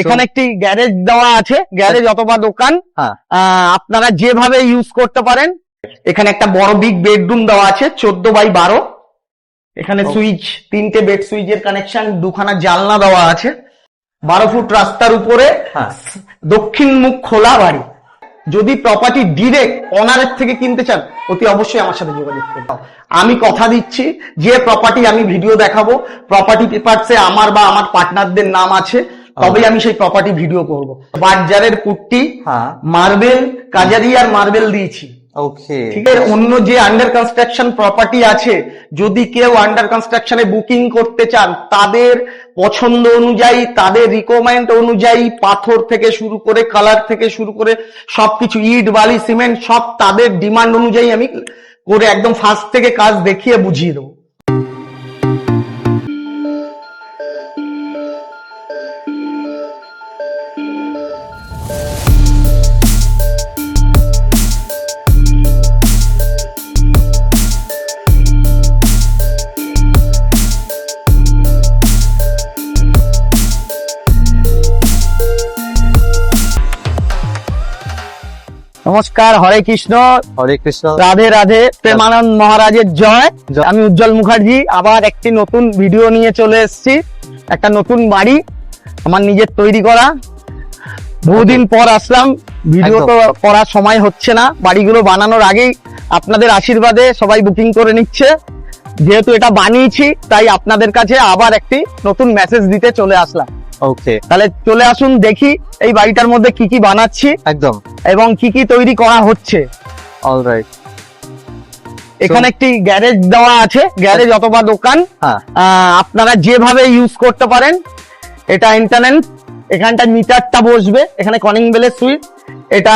এখানে একটি গ্যারেজ দেওয়া আছে গ্যারেজ অথবা দোকান। হ্যাঁ। আপনারা যেভাবে ইউজ করতে পারেন এখানে একটা বড় বিগ বেডরুম দেওয়া আছে চোদ্দ বাই বারো। এখানে সুইচ তিনটে বেড সুইচের কানেকশন দুখানা জানলা দেওয়া আছে। বারো ফুট রাস্তার উপরে হ্যাঁ। দক্ষিণ মুখ খোলা বাড়ি। যদি প্রপার্টি ডিরেক্ট অনারের থেকে কিনতে চান অতি অবশ্যই আমার সাথে যোগাযোগ করতে হবে। আমি কথা দিচ্ছি যে প্রপার্টি আমি ভিডিও দেখাবো প্রপার্টি পেপারসে আমার বা আমার পার্টনারদের নাম আছে। তবেই আমি সেই প্রপার্টি ভিডিও করব। বাজারের পুট্টি মার্বেল কাজারি আর মার্বেল দিয়েছি। ওকে ঠিক আছে? অন্য যে আন্ডার কনস্ট্রাকশন প্রপার্টি আছে যদি কেউ আন্ডার কনস্ট্রাকশনে বুকিং করতে চান তাদের পছন্দ অনুযায়ী তাদের রিকোয়ারমেন্ট অনুযায়ী পাথর থেকে শুরু করে কালার থেকে শুরু করে সবকিছু ইট বালি সিমেন্ট সব তাদের ডিমান্ড অনুযায়ী আমি করে একদম ফার্স্ট থেকে কাজ দেখিয়ে বুঝিয়ে দেবো। নমস্কার হরে কৃষ্ণ। হরে কৃষ্ণ। রাধে রাধে প্রেমানন্দ মহারাজের জয়। আমি উজ্জ্বল মুখার্জি আবার একটি নতুন ভিডিও নিয়ে চলে এসেছি। একটা নতুন বাড়ি আমার নিজের তৈরি করা। বহুদিন পর আসলাম ভিডিও তো করার সময় হচ্ছে না। বাড়িগুলো বানানোর আগেই আপনাদের আশীর্বাদে সবাই বুকিং করে নিচ্ছে। যেহেতু এটা বানিয়েছি তাই আপনাদের কাছে আবার একটি নতুন মেসেজ দিতে চলে আসলাম। ওকে তাহলে চলে আসুন দেখি এই বাড়িটার মধ্যে কি কি বানাচ্ছি। একদম। এবং কি কি তৈরি করা হচ্ছে। অলরাইট এখানে একটি গ্যারেজ দেওয়া আছে। গ্যারেজ অথবা দোকান। হ্যাঁ। আপনারা যেভাবে ইউজ করতে পারেন এটা ইন্টারনেট এখানটা মিটারটা বসবে এখানে কলিং বেলের সুইচ এটা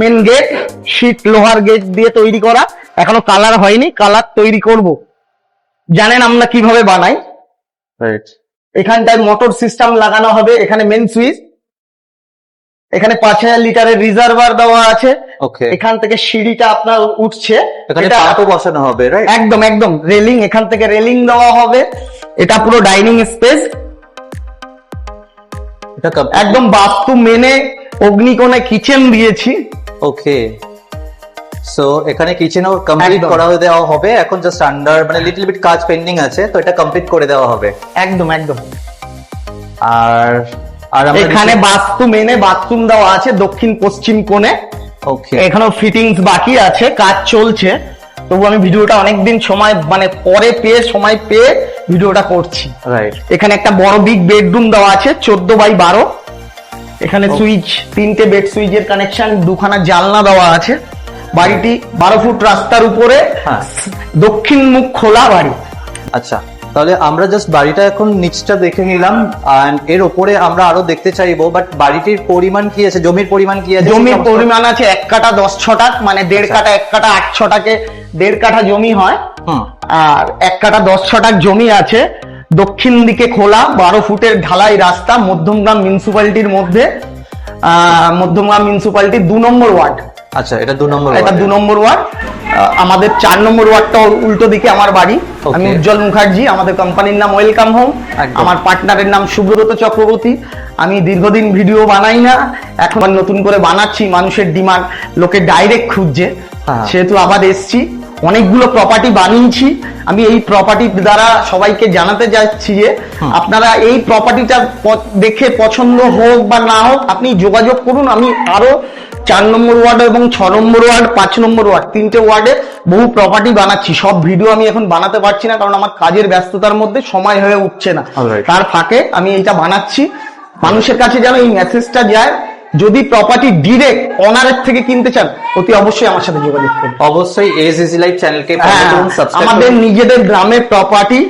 মেন গেট শীট লোহার গেট দিয়ে তৈরি করা। এখনও কালার হয়নি কালার তৈরি করব। জানেন আমরা কীভাবে বানাই। রাইট এখানটায় মোটর সিস্টেম লাগানো হবে এখানে মেন সুইচ এখানে পাঁচ হাজার লিটারের রিজার্ভার দেওয়া আছে। ওকে এখান থেকে সিঁড়িটা আপনার উঠছে। এটা- পাটও বসানো হবে একদম একদম। রেলিং এখান থেকে রেলিং দেওয়া হবে। এটা পুরো ডাইনিং স্পেস একদম বাস্তু মেনে অগ্নিকোণে কিচেন দিয়েছি। ওকে সো এখানে কিচেনও কমপ্লিট। করা দেওয়া হবে। এখন জাস্ট আন্ডার মানে লিটল বিট কাজ পেন্ডিং আছে তো এটা কমপ্লিট করে দেওয়া হবে। একদম একদম। আর আর এখানে বাস্তু মেনে বাথরুম দেওয়া আছে দক্ষিণ পশ্চিম কোণে। ওকে এখনও ফিটিংস বাকি আছে কাজ চলছে। তবু আমি ভিডিওটা অনেকদিন সময় মানে পরে পেয়ে সময় পেয়ে ভিডিওটা করছি। রাইট এখানে একটা বড় বিগ বেডরুম দেওয়া আছে চোদ্দ বাই বারো। এখানে সুইচ তিনটে বেড সুইচের কানেকশন দুখানা জানলা দেওয়া আছে। বাড়িটি বারো ফুট রাস্তার উপরে হ্যাঁ। দক্ষিণ মুখ খোলা বাড়ি। আচ্ছা তাহলে আমরা জাস্ট বাড়িটা এখন নিচটা দেখে নিলাম এর উপরে আমরা আরও দেখতে চাইব বাট বাড়িটির পরিমাণ কি আছে জমির পরিমাণ কি আছে জমির পরিমাণ আছে এক কাটা দশ ছটাক মানে দেড় আচ্ছা। কাটা এক কাটা আট ছটাকে দেড় কাঠা জমি হয়। হুম। আর এক কাটা দশ ছটাক জমি আছে। দক্ষিণ দিকে খোলা বারো ফুটের ঢালাই রাস্তা মধ্যমগ্রাম মিউনিসিপ্যালিটির মধ্যে। আহ, মধ্যমগ্রাম মিউনিসিপ্যালিটির দু নম্বর ওয়ার্ড। আচ্ছা এটা দু নম্বর এটা দু নম্বর ওয়ার্ড। আমাদের চার নম্বর ওয়ার্ডটা উল্টো দিকে আমার বাড়ি। আমি উজ্জ্বল মুখার্জি আমাদের কোম্পানির নাম ওয়েলকাম হোম আমার পার্টনারের নাম সুব্রত চক্রবর্তী। আমি দীর্ঘদিন ভিডিও বানাই না এখন নতুন করে বানাচ্ছি মানুষের ডিমান্ড লোকে ডাইরেক্ট খুঁজছে। হ্যাঁ। সেহেতু আবার এসছি। অনেকগুলো প্রপার্টি বানিয়েছি। আমি এই প্রপার্টি দ্বারা সবাইকে জানাতে যাচ্ছি যে আপনারা এই প্রপার্টিটা দেখে পছন্দ হোক বা না হোক আপনি যোগাযোগ করুন। আমি আরও চার নম্বর ওয়ার্ড এবং ছ নম্বর ওয়ার্ড পাঁচ নম্বর ওয়ার্ড তিনটে ওয়ার্ডে বহু প্রপার্টি বানাচ্ছি। সব ভিডিও আমি এখন বানাতে পারছি না কারণ আমার কাজের ব্যস্ততার মধ্যে সময় হয়ে উঠছে না. তার ফাঁকে আমি এটা বানাচ্ছি। মানুষের কাছে যেন এই মেসেজটা যায় যদি প্রপার্টি ডিরেক্ট অনারের থেকে কিনতে চান অতি অবশ্যই আমার সাথে যোগাযোগ করুন। অবশ্যই এস লাইফ চ্যানেলকে আমাদের নিজেদের গ্রামের প্রপার্টি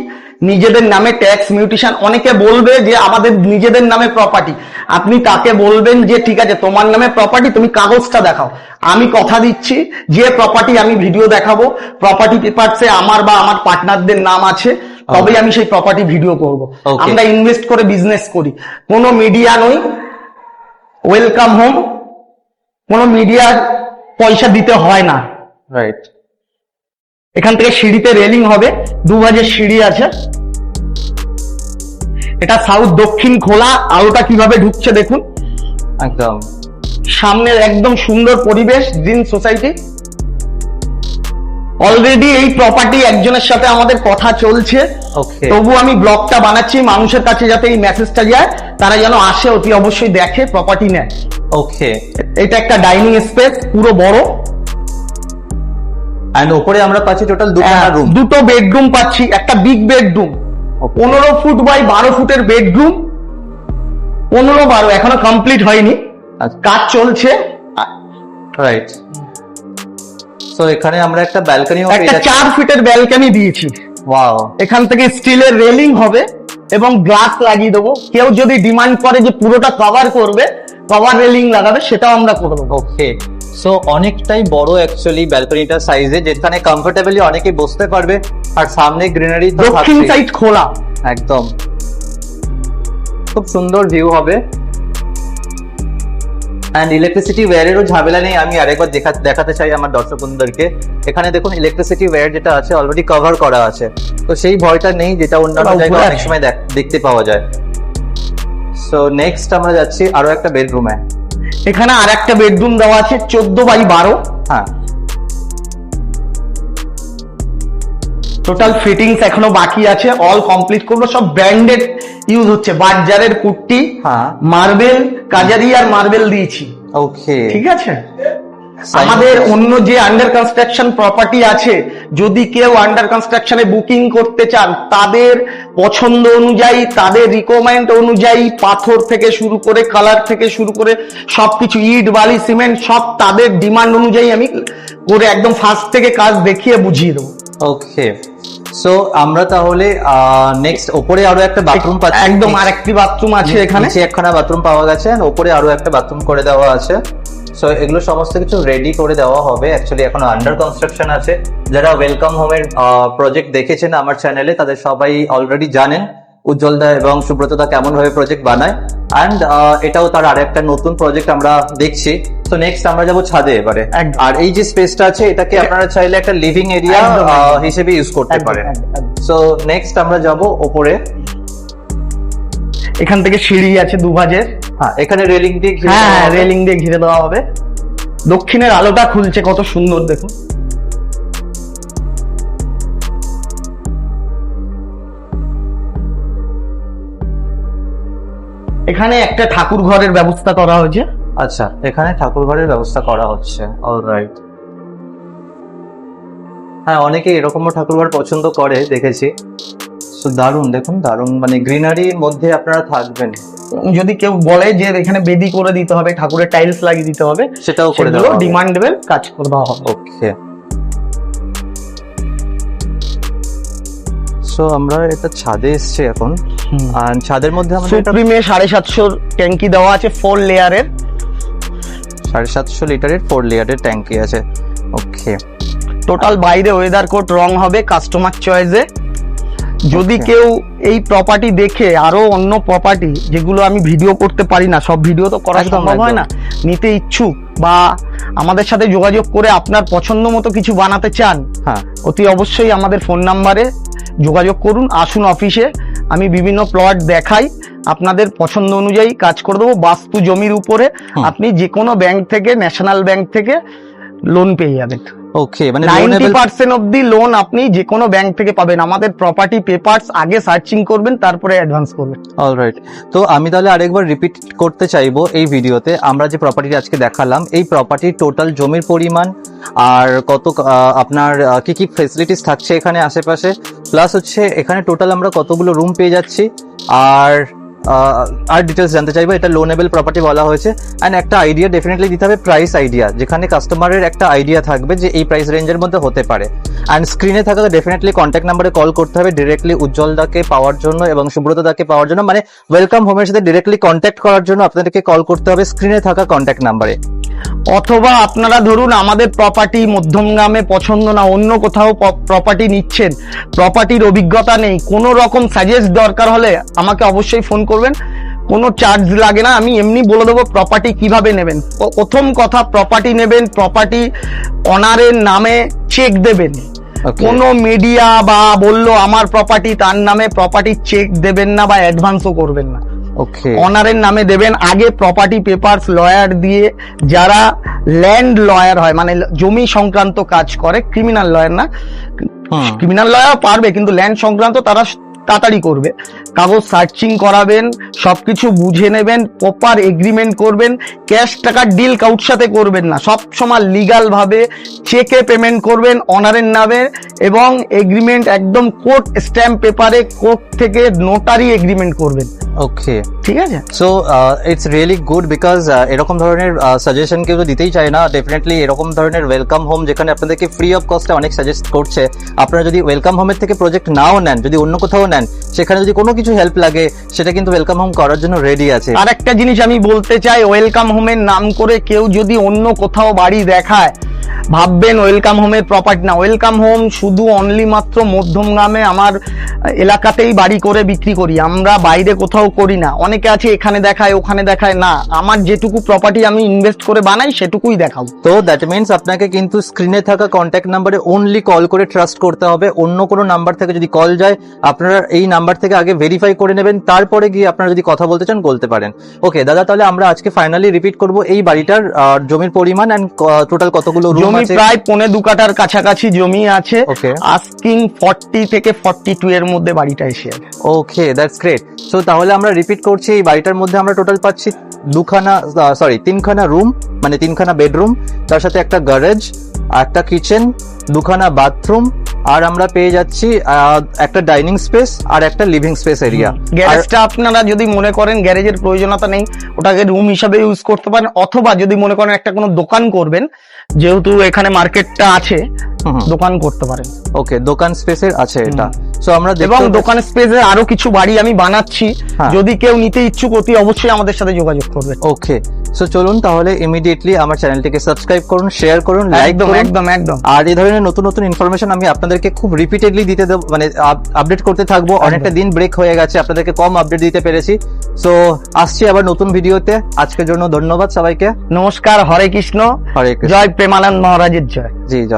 নিজেদের নামে ট্যাক্স মিউটিশন অনেকে বলবে যে আমাদের নিজেদের নামে প্রপার্টি আপনি তাকে বলবেন যে ঠিক আছে তোমার নামে প্রপার্টি তুমি কাগজটা দেখাও। আমি কথা দিচ্ছি যে প্রপার্টি আমি ভিডিও দেখাবো প্রপার্টি পেপারসে আমার বা আমার পার্টনারদের নাম আছে তবেই আমি সেই প্রপার্টি ভিডিও করব. আমরা ইনভেস্ট করে বিজনেস করি। কোনো মিডিয়া নই ওয়েলকাম হোম কোনো মিডিয়ার পয়সা দিতে হয় না। রাইট এখান থেকে সিঁড়িতে রেলিং হবে দু ভাজের সিঁড়ি আছে। এটা সাউথ দক্ষিণ খোলা আলোটা কীভাবে ঢুকছে দেখুন। একদম। সামনের একদম সুন্দর পরিবেশ গ্রিন সোসাইটি অলরেডি এই প্রপার্টি একজনের সাথে আমাদের কথা চলছে। তবু আমি ব্লগটা বানাচ্ছি মানুষের কাছে যাতে এই মেসেজটা যায় তারা যেন আসে অতি অবশ্যই দেখে প্রপার্টি নেয়। ওকে এটা একটা ডাইনিং স্পেস পুরো বড়। এন্ড উপরে আমরা পাচ্ছি টোটাল দুখানা হ্যাঁ, রুম দুটো বেডরুম পাচ্ছি একটা বিগ বেডরুম পনেরো ফুট বাই বারো ফুটের বেডরুম পনেরো বারো এখনও কমপ্লিট হয়নি। আচ্ছা। কাজ চলছে। রাইট সো এখানে আমরা একটা ব্যালকনিও পেয়ে একটা চার ফিটের ব্যালকনি দিয়েছি। ওয়াও এখান থেকে স্টিলের রেলিং হবে এবং গ্লাস লাগিয়ে দেবো। কেউ যদি ডিমান্ড করে যে পুরোটা কভার করবে কভার রেলিং লাগাবে সেটাও আমরা করে দেবো ওকে সো অনেকটাই বড় অ্যাকচুয়ালি ব্যালকনিটা সাইজে যেখানে কমফোর্টেবলি অনেকে বসতে পারবে আর সামনে গ্রিনারি তো দক্ষিণ সাইড খোলা। একদম। খুব সুন্দর ভিউ হবে। অ্যান্ড ইলেকট্রিসিটি ওয়্যারেরও ঝামেলা নেই আমি আরেকবার দেখা দেখাতে চাই আমার দর্শক বন্ধুদেরকে এখানে দেখুন ইলেকট্রিসিটি ওয়্যার যেটা আছে অলরেডি কভার করা আছে। তো সেই ভয়টা নেই যেটা অন্যান্য জায়গায় অনেক সময় দেখতে পাওয়া যায়। সো নেক্সট আমরা যাচ্ছি আরও একটা বেডরুমে এখানে আর একটা বেডরুম দেওয়া আছে চোদ্দ বাই বারো। হ্যাঁ। টোটাল ফিটিংস এখনও বাকি আছে অল কমপ্লিট করব সব ব্র্যান্ডেড ইউজ হচ্ছে। বাজারের হ্যাঁ। মার্বেল কাজারি আর মার্বেল দিয়েছি। ওকে ঠিক আছে? আমাদের অন্য যে আন্ডার কনস্ট্রাকশন প্রপার্টি আছে যদি কেউ আন্ডার কনস্ট্রাকশনে বুকিং করতে চান তাদের পছন্দ অনুযায়ী তাদের রিকোয়ারমেন্ট অনুযায়ী পাথর থেকে শুরু করে কালার থেকে শুরু করে সবকিছু ইট বালি সিমেন্ট সব তাদের ডিমান্ড অনুযায়ী আমি করে একদম ফার্স্ট থেকে কাজ দেখিয়ে বুঝিয়ে দেবো। ওকে সো আমরা তাহলে নেক্সট ওপরে আরও একটা বাথরুম পাচ্ছি। একদম আরেকটি বাথরুম আছে এখানে। একখানা বাথরুম পাওয়া গেছে। ওপরে আরও একটা বাথরুম করে দেওয়া আছে। সো এগুলো সমস্ত কিছু রেডি করে দেওয়া হবে। অ্যাকচুয়ালি এখন আন্ডার কনস্ট্রাকশন আছে। যারা ওয়েলকাম হোমের প্রজেক্ট দেখেছেন আমার চ্যানেলে তাদের সবাই অলরেডি জানেন উজ্জ্বল দা এবং সুব্রতদা কেমন ভাবে প্রজেক্ট বানায়। অ্যান্ড এটাও তার আরেকটা নতুন প্রজেক্ট আমরা দেখছি। তো নেক্সট আমরা যাব ছাদে এবারে। আর এই যে স্পেসটা আছে এটাকে আপনারা চাইলে একটা লিভিং এরিয়া। হিসেবে ইউজ করতে পারেন। সো নেক্সট আমরা যাব ওপরে। এখান থেকে সিঁড়ি আছে দুভাজের। হ্যাঁ এখানে রেলিং দিয়ে হ্যাঁ রেলিং দিয়ে ঘিরে দেওয়া হবে। দক্ষিণের আলোটা খুলছে কত সুন্দর দেখুন। এখানে একটা ঠাকুর ঘরের ব্যবস্থা করা হয়েছে। আচ্ছা এখানে ঠাকুর ঘরের ব্যবস্থা করা হচ্ছে। অলরাইট হ্যাঁ অনেকে এরকমও ঠাকুর ঘর পছন্দ করে দেখেছি। So, দারুণ দেখুন দারুণ মানে গ্রিনারির মধ্যে আপনারা থাকবেন। যদি কেউ বলে যে এখানে বেদি করে দিতে হবে ঠাকুরের টাইলস লাগিয়ে দিতে হবে সেটাও করে সেগুলো দেওয়া হবে। ডিমান্ড দেবেন কাজ করে দেওয়া হবে। ওকে সো আমরা এটা ছাদে এসছি এখন। আর ছাদের মধ্যে আমাদের সুপ্রিমে সাড়ে সাতশোর ট্যাঙ্কি দেওয়া আছে ফোর লেয়ারের সাড়ে সাতশো লিটারের ফোর লেয়ারের ট্যাঙ্কি আছে। ওকে টোটাল বাইরে ওয়েদার কোড রং হবে কাস্টমার চয়েসে যদি কেউ এই প্রপার্টি দেখে আরও অন্য প্রপার্টি যেগুলো আমি ভিডিও করতে পারি না সব ভিডিও তো করা সম্ভব হয় না নিতে ইচ্ছুক বা আমাদের সাথে যোগাযোগ করে আপনার পছন্দ মতো কিছু বানাতে চান হ্যাঁ। অতি অবশ্যই আমাদের ফোন নাম্বারে যোগাযোগ করুন আসুন অফিসে আমি বিভিন্ন প্লট দেখাই আপনাদের পছন্দ অনুযায়ী কাজ করে দেবো বাস্তু জমির উপরে আপনি যে কোনো ব্যাংক থেকে ন্যাশনাল ব্যাংক থেকে লোন পেয়ে যাবেন ওকে মানে নাইনটি পার্সেন্ট অব্দি লোন আপনি যে কোনো ব্যাংক থেকে পাবেন। আমাদের প্রপার্টি পেপারস আগে সার্চিং করবেন তারপরে অ্যাডভান্স করবেন। অলরাইট তো আমি তাহলে আরেকবার রিপিট করতে চাইব এই ভিডিওতে আমরা যে প্রপার্টি আজকে দেখালাম এই প্রপার্টির টোটাল জমির পরিমাণ আর কত আপনার কি কি ফেসিলিটিস থাকছে এখানে আশেপাশে। প্লাস হচ্ছে এখানে টোটাল আমরা কতগুলো রুম পেয়ে যাচ্ছি। আর আর ডিটেলস জানতে চাইব, এটা লোনেবল প্রপার্টি বলা হয়েছে। অ্যান্ড একটা আইডিয়া ডেফিনেটলি দিতে হবে প্রাইস আইডিয়া যেখানে কাস্টমারের একটা আইডিয়া থাকবে যে এই প্রাইস রেঞ্জের মধ্যে হতে পারে। অ্যান্ড স্ক্রিনে থাকা ডেফিনেটলি কন্ট্যাক্ট নাম্বারে কল করতে হবে ডিরেক্টলি উজ্জ্বল দাকে পাওয়ার জন্য এবং সুব্রত দাকে পাওয়ার জন্য। মানে ওয়েলকাম হোমের সাথে ডিরেক্টলি কন্ট্যাক্ট করার জন্য আপনাদেরকে কল করতে হবে স্ক্রিনে থাকা কন্ট্যাক্ট নাম্বারে অথবা আপনারা ধরুন আমাদের প্রপার্টি মধ্যমগ্রামে পছন্দ না অন্য কোথাও প্রপার্টি নিচ্ছেন প্রপার্টির অভিজ্ঞতা নেই কোনো রকম সাজেস্ট দরকার হলে আমাকে অবশ্যই ফোন করবেন। কোনো চার্জ লাগে না আমি এমনি বলে দেবো প্রপার্টি কীভাবে নেবেন। প্রথম কথা প্রপার্টি নেবেন প্রপার্টি অনারের নামে চেক দেবেন। কোনো মিডিয়া বা বলল আমার প্রপার্টি তার নামে প্রপার্টি চেক দেবেন না বা অ্যাডভান্সও করবেন না। অনারের নামে দেবেন। আগে প্রপার্টি পেপারস লয়ার দিয়ে যারা ল্যান্ড লয়ার হয় মানে জমি সংক্রান্ত কাজ করে ক্রিমিনাল লয়ার না। ক্রিমিনাল লয়ার পারবে কিন্তু ল্যান্ড সংক্রান্ত তারা তাড়াতাড়ি করবে। কাগজ সার্চিং করাবেন সবকিছু বুঝে নেবেন প্রপার এগ্রিমেন্ট করবেন ক্যাশ টাকার ডিল কাউর সাথে করবেন না। সব সময় লিগাল ভাবে চেকে পেমেন্ট করবেন অনারের নামে এবং এগ্রিমেন্ট একদম কোর্ট স্ট্যাম্প পেপারে কোর্ট থেকে নোটারি এগ্রিমেন্ট করবেন। ওকে ঠিক আছে? So it's really good because এরকম ধরনের সাজেশন কেউ তো দিতেই চায় না। ডেফিনেটলি এরকম ধরনের ওয়েলকাম হোম যেখানে আপনাদেরকে ফ্রি অফ কস্টে অনেক সাজেস্ট করছে। আপনারা যদি ওয়েলকাম হোমের থেকে প্রজেক্ট নাও নেন যদি অন্য কোথাও নেন সেখানে যদি কোনো কিছু হেল্প লাগে সেটা কিন্তু ওয়েলকাম হোম করার জন্য রেডি আছে। আর একটা জিনিস আমি বলতে চাই ওয়েলকাম হোমের নাম করে কেউ যদি অন্য কোথাও বাড়ি দেখায় ভাববেন ওয়েলকাম হোমের প্রপার্টি না। ওয়েলকাম হোম শুধু অনলি মাত্র মধ্যমগ্রামে আমার এলাকাতেই বাড়ি করে বিক্রি করি। আমরা বাইরে কোথাও করি না। অনেকে আছে এখানে দেখায়, ওখানে দেখায়। না, আমার যেটুকু প্রপার্টি আমি ইনভেস্ট করে বানাই, সেটুকুই দেখাও। তো দ্যাট মিনস আপনাকে কিন্তু স্ক্রিনে থাকা কন্ট্যাক্ট নাম্বারে অনলি কল করে ট্রাস্ট করতে হবে। অন্য কোনো নাম্বার থেকে যদি কল যায়, আপনারা এই নাম্বার থেকে আগে ভেরিফাই করে নেবেন। তারপরে গিয়ে আপনারা যদি কথা বলতে চান, বলতে পারেন। ওকে দাদা, তাহলে আমরা আজকে ফাইনালি রিপিট করব এই বাড়িটার জমির পরিমাণ অ্যান্ড টোটাল কতগুলো রুম জমি প্রায় পৌনে দু কাঠার কাছাকাছি জমি আছে. আস্কিং ফর্টি থেকে ফর্টি টু এর মধ্যে বাড়িটা এসে ওকে দ্যাটস গ্রেট সো তাহলে আমরা রিপিট করছি এই বাড়িটার মধ্যে আমরা টোটাল পাচ্ছি দুখানা সরি তিনখানা রুম মানে তিনখানা বেডরুম তার সাথে একটা গ্যারেজ একটা কিচেন দুখানা বাথরুম আর আমরা পেয়ে যাচ্ছি একটা ডাইনিং স্পেস আর একটা লিভিং স্পেস এরিয়া গ্যারেজটা আপনারা যদি মনে করেন গ্যারেজের প্রয়োজনতা নেই ওটাকে রুম হিসাবে ইউজ করতে পারেন অথবা যদি মনে করেন একটা কোনো দোকান করবেন যেহেতু এখানে মার্কেটটা আছে দোকান করতে পারেন। ওকে দোকান স্পেসের আছে এটা। সো আমরা এবং দোকান স্পেসে আরও কিছু বাড়ি আমি বানাচ্ছি। হ্যাঁ। যদি কেউ নিতে ইচ্ছুক অতি অবশ্যই আমাদের সাথে যোগাযোগ করবে। ওকে। সো চলুন তাহলে ইমিডিয়েটলি আমার চ্যানেলটিকে সাবস্ক্রাইব করুন শেয়ার করুন লাইক করুন। একদম একদম। আর এই ধরনের নতুন নতুন ইনফরমেশন আমি আপনাদেরকে খুব রিপিটেডলি দিতে দেব মানে আপডেট করতে থাকব। অনেকটা দিন ব্রেক হয়ে গেছে আপনাদেরকে কম আপডেট দিতে পেরেছি। সো আসছি আবার নতুন ভিডিওতে আজকের জন্য ধন্যবাদ সবাইকে। নমস্কার হরে কৃষ্ণ। হরে জয় প্রেমানন্দ মহারাজের জয়। জি জয়।